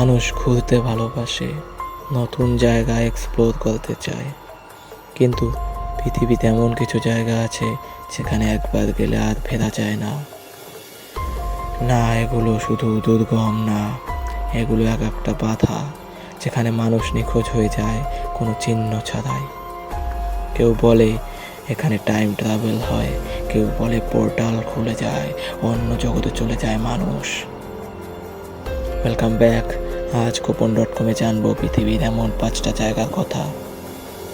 মানুষ ঘুরতে ভালোবাসে, নতুন জায়গা এক্সপ্লোর করতে চায়। কিন্তু পৃথিবীতে এমন কিছু জায়গা আছে, যেখানে একবার গেলে আর ফেরা যায় না। না, এগুলো শুধু দুর্গম না, এগুলো এক একটা বাধা, যেখানে মানুষ নিখোঁজ হয়ে যায়, কোনো চিহ্ন ছাড়াই। কেউ বলে এখানে টাইম ট্রাভেল হয়, কেউ বলে পোর্টাল খুলে যায়, অন্য জগতে চলে যায় মানুষ। ওয়েলকাম ব্যাক আজ গোপন ডট কমে জানব পৃথিবীর এমন পাঁচটা জায়গার কথা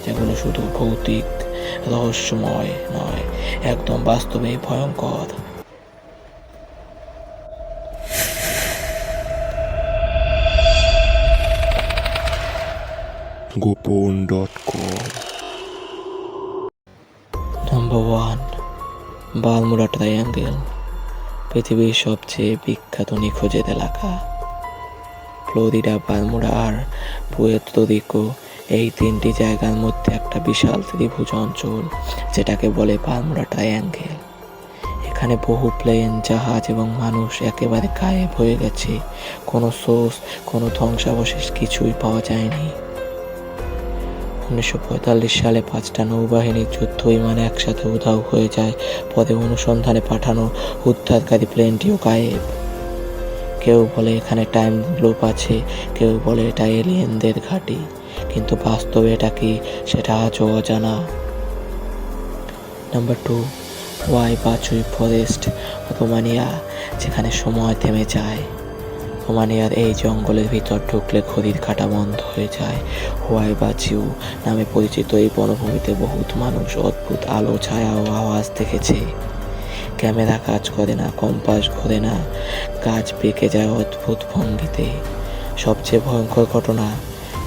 যেগুলো শুধু ভৌতিক রহস্যময় নয় একদম বাস্তবে ভয়ঙ্কর। গোপন dot com number one Bermuda triangle পৃথিবীর সবচেয়ে বিখ্যাত নিখোঁজের এলাকা। ফ্লোরিডা বালমুড়া আর পুয়ের্তো রিকো এই তিনটি জায়গার মধ্যে একটা বিশাল ত্রিভুজ অঞ্চল, যেটাকে বলে বালমুড়া ট্রায়াঙ্গেল এখানে বহু প্লেন, জাহাজ এবং মানুষ একেবারে গায়েব হয়ে গেছে। কোনো সোর্স, কোনো ধ্বংসাবশেষ কিছুই পাওয়া যায়নি। উনিশশো পঁয়তাল্লিশ সালে পাঁচটা নৌবাহিনীর যুদ্ধ বিমান একসাথে উধাও হয়ে যায়। পরে অনুসন্ধানে পাঠানো উদ্ধারকারী প্লেনটিও গায়েব। কেউ বলে এখানে টাইম লুপ আছে, কেউ বলে এটা এলিয়েনদের ঘাঁটি, কিন্তু বাস্তবে এটা কি? সেটা আজও অজানা। Number two Hoia Baciu forest Romania যেখানে সময় থেমে যায়। রোমানিয়ার এই জঙ্গলের ভিতর ঢুকলে ঘড়ির কাটা বন্ধ হয়ে যায়। হোয়াই বাচিউ নামে পরিচিত এই বনভূমিতে বহুত মানুষ অদ্ভুত আলো, ছায়া ও আওয়াজ দেখেছে। ক্যামেরা কাজ করে না, কম্পাস ঘোরে না কাজ পেকে যায় অদ্ভুত ভঙ্গিতে। সবচেয়ে ভয়ঙ্কর ঘটনা,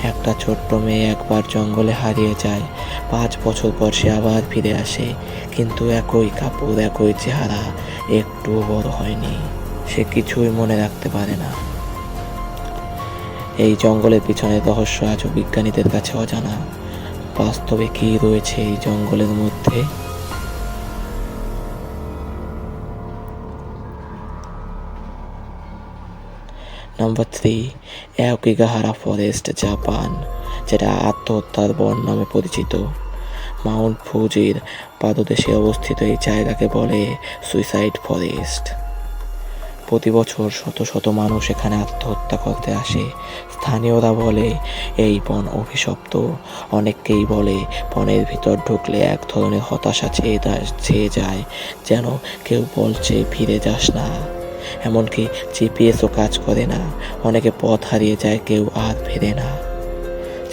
একটা ছোট্ট মেয়ে একবার জঙ্গলে হারিয়ে যায়, পাঁচ বছর পর সে আবার ফিরে আসে, কিন্তু একই কাপড়, একই চেহারা, একটুও বড় হয়নি, সে কিছুই মনে রাখতে পারে না। এই জঙ্গলের পিছনে রহস্য আজও বিজ্ঞানীদের কাছে অজানা। বাস্তবে কি রয়েছে এই জঙ্গলের মধ্যে? Number three Aokigahara forest Japan যেটা আত্মহত্যার বন নামে পরিচিত। মাউন্ট ফুজির পাদদেশে অবস্থিত এই জায়গাকে বলে সুইসাইড ফরেস্ট প্রতি বছর শত শত মানুষ এখানে আত্মহত্যা করতে আসে। স্থানীয়রা বলে এই বন অভিশপ্ত। অনেককেই বলে বনের ভিতর ঢুকলে এক ধরনের হতাশা দা- ছেয়ে যায়, যেন কেউ বলছে ফিরে যাস না। এমনকি জিপিএসও কাজ করে না। অনেকে পথ হারিয়ে যায়, কেউ আর ফেরে না।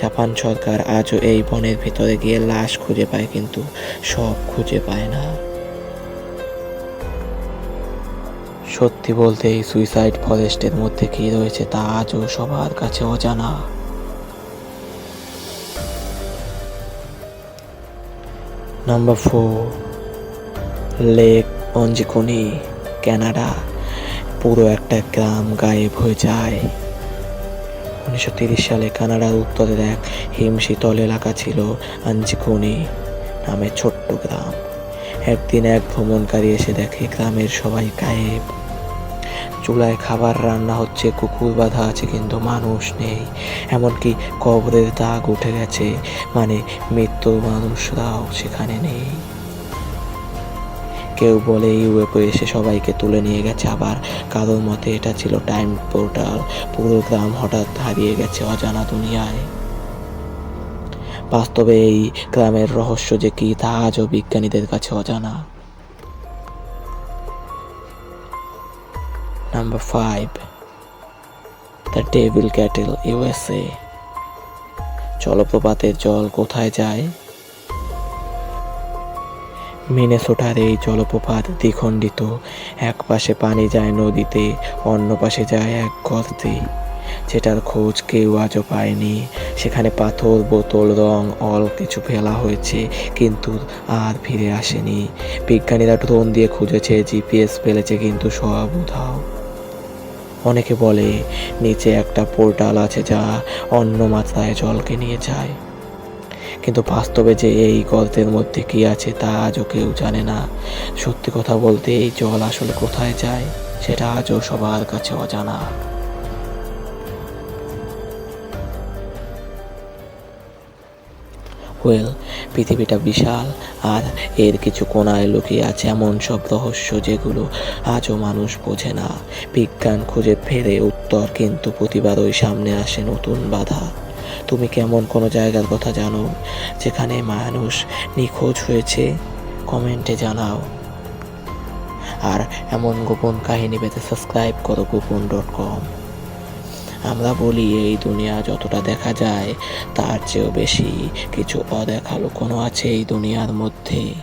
জাপান সরকার আজও এই বনের ভিতরে গিয়ে লাশ খুঁজে পায়, কিন্তু সব খুঁজে পায় না। সত্যি বলতে এই সুইসাইড ফরেস্টের মধ্যে কী রয়েছে তা আজও সবার কাছে অজানা। Number four, lake Anjikuni Canada পুরো একটা গ্রাম গায়েব হয়ে যায়। উনিশশো তিরিশ সালে কানাডার উত্তরের এক হিমশীতল এলাকা ছিল আঞ্জিকনি নামে ছোট্ট গ্রাম। একদিন এক ভ্রমণকারী এসে দেখে গ্রামের সবাই গায়েব। চুলায় খাবার রান্না হচ্ছে, কুকুর বাঁধা আছে কিন্তু মানুষ নেই। এমনকি কবরের দাগ উঠে গেছে মানে মৃত্যু মানুষরাও সেখানে নেই। কেউ বলে ইউএফও এসে সবাইকে তুলে নিয়ে গেছে, আবার কারোর মতে এটা ছিল টাইম পোর্টাল পুরো গ্রাম হঠাৎ হারিয়ে গেছে অজানা দুনিয়ায়। বাস্তবে এই গ্রামের রহস্য যে কি, তা আজও বিজ্ঞানীদের কাছে অজানা। Number five the devil kettle USA জলপ্রপাতের জল কোথায় যায়? মিনেসোটার এই জলপ্রপাত দ্বিখণ্ডিত। এক পাশে পানি যায় নদীতে, অন্য পাশে যায় এক গর্তে। যেটার খোঁজ কেউ আজও পায়নি। সেখানে পাথর, বোতল, রং, অল কিছু ফেলা হয়েছে, কিন্তু আর ফিরে আসেনি। বিজ্ঞানীরা ড্রোন দিয়ে খুঁজেছে, জিপিএস ফেলেছে, কিন্তু সব উধাও। অনেকে বলে, নিচে একটা পোর্টাল আছে যা অন্য মাত্রায় জলকে নিয়ে যায়। কিন্তু বাস্তবে যে এই গল্পের মধ্যে কি আছে তা আজও কেউ জানে না। সত্যি কথা বলতে এই জল আসলে কোথায় যায়, সেটা আজও সবার কাছে অজানা। ওয়েল পৃথিবীটা বিশাল, আর এর কিছু কোনায় লুকিয়ে আছে এমন সব রহস্য যেগুলো আজও মানুষ বোঝে না। বিজ্ঞান খুঁজে ফেরে উত্তর, কিন্তু প্রতিবারই সামনে আসে নতুন বাধা। তুমি কেমন কোনো জায়গার কথা জানো? যেখানে মানুষ নিখোঁজ হয়েছে, কমেন্টে জানাও। আর এমন গোপন কাহিনী পেতে সাবস্ক্রাইব করো গোপন ডট কম। আমরা বলি, এই দুনিয়া যতটা দেখা যায়, তার চেয়েও বেশি কিছু অদেখা লুকোনো আছে এই দুনিয়ার মধ্যে।